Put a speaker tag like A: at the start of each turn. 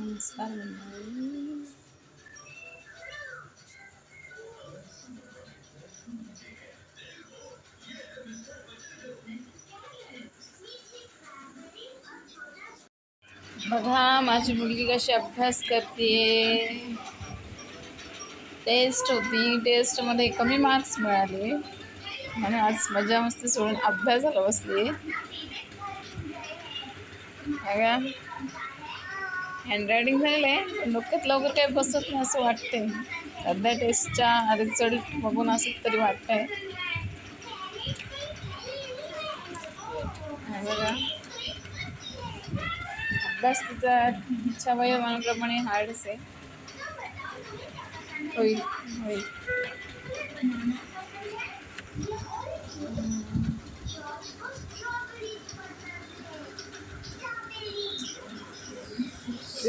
A: नमस्कार मंडळी बघा माझी मुलगी कशी अभ्यास करते टेस्ट होती. टेस्टमध्ये कमी मार्क्स मिळाले. आणि आज मजा मस्ती सोडून अभ्यासाला बसली. बघा. हँडरायटिंग झालं आहे पण डोक्यात लवकर काही बसत नाही असं वाटते सध्या टेस्टच्या रिझल्ट बघून असं तरी वाटतंय. आहे बघा. अभ्यास तिचा इच्छा वयोमानाप्रमाणे हार्डच आहे होईल होईल.